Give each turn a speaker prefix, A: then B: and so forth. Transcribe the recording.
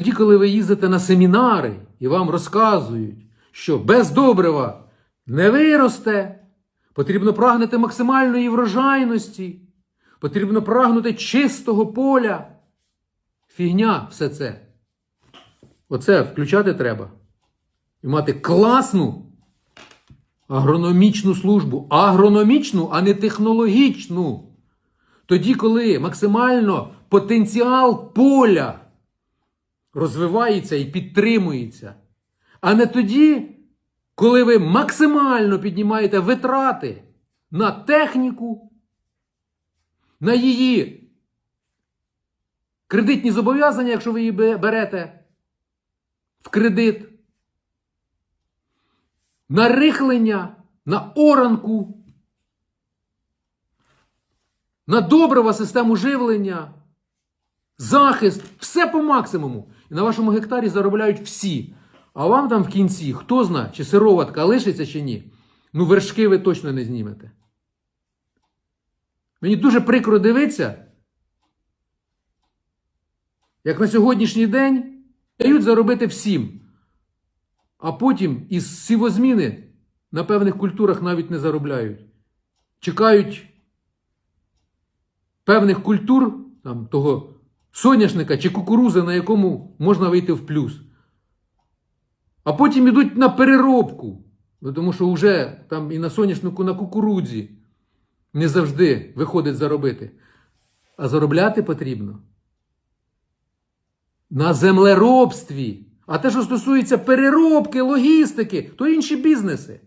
A: Тоді, коли ви їздите на семінари і вам розказують, що без добрива не виросте, потрібно прагнути максимальної врожайності, потрібно прагнути чистого поля. Фігня все це. Оце включати треба. І мати класну агрономічну службу. Агрономічну, а не технологічну. Тоді, коли максимально потенціал поля розвивається і підтримується. А не тоді, коли ви максимально піднімаєте витрати на техніку, на її кредитні зобов'язання, якщо ви її берете в кредит, на рихлення, на оранку, на добрива систему живлення, захист, все по максимуму. І на вашому гектарі заробляють всі. А вам там в кінці, хто знає, чи сироватка лишиться, чи ні. Ну, вершки ви точно не знімете. Мені дуже прикро дивитися, як на сьогоднішній день дають заробити всім. А потім із сівозміни на певних культурах навіть не заробляють. Чекають певних культур, там, того соняшника чи кукурузи, на якому можна вийти в плюс. А потім йдуть на переробку. Ну, Тому що вже там і на соняшнику, на кукурудзі не завжди виходить заробити. А заробляти потрібно на землеробстві. А те, що стосується переробки, логістики, то інші бізнеси.